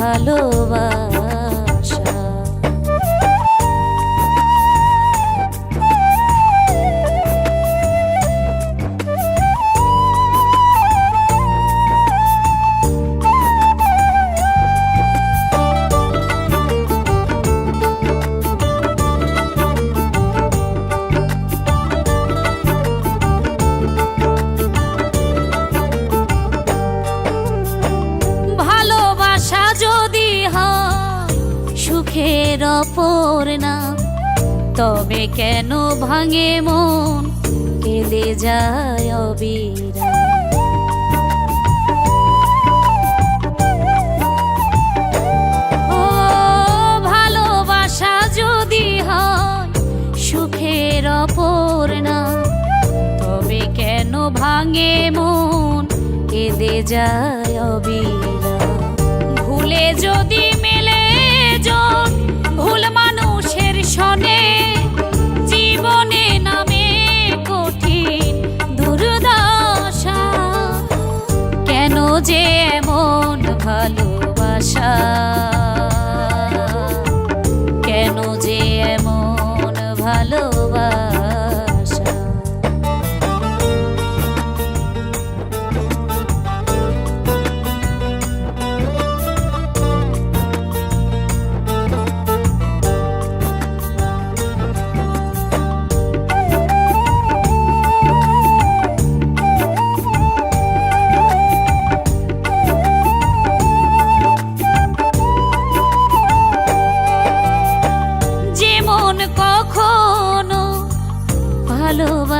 ভালোবাসা। সুখের অপর না তবে কেন ভাঙে মন? কেঁদে যায় অবিরা ভালোবাসা যদি হয়, সুখের তবে কেন ভাঙে মন? কেঁদে যায় অবিরা ভুলে যদি ভুল মানুষের সনে জীবনে নামে কঠিন দুর্দশা। কেন যে এমন ভালোবাসা? কেন যে এমন ভালোবাসা?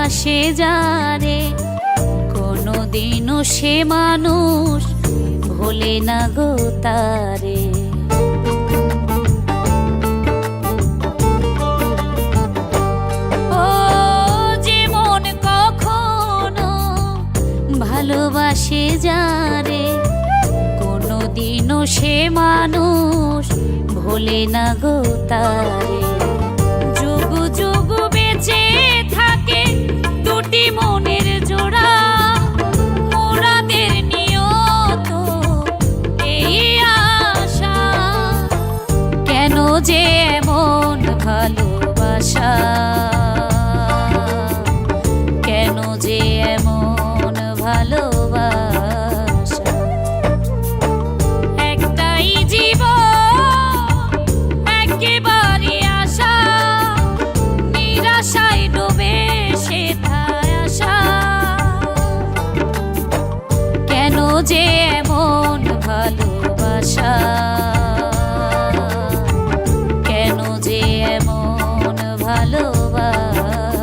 ভালোবাসে কোনো দিনও সে মানুষ ভোলে না গো তারে। ভালোবাসে যারে কোনো দিনও সে মানুষ ভোলে না গো তারে। যুগ যুগ বেঁচে থাকে দুটি মনের জোড়া মোরাদের নিয়ত এই আশা কেন যে 啊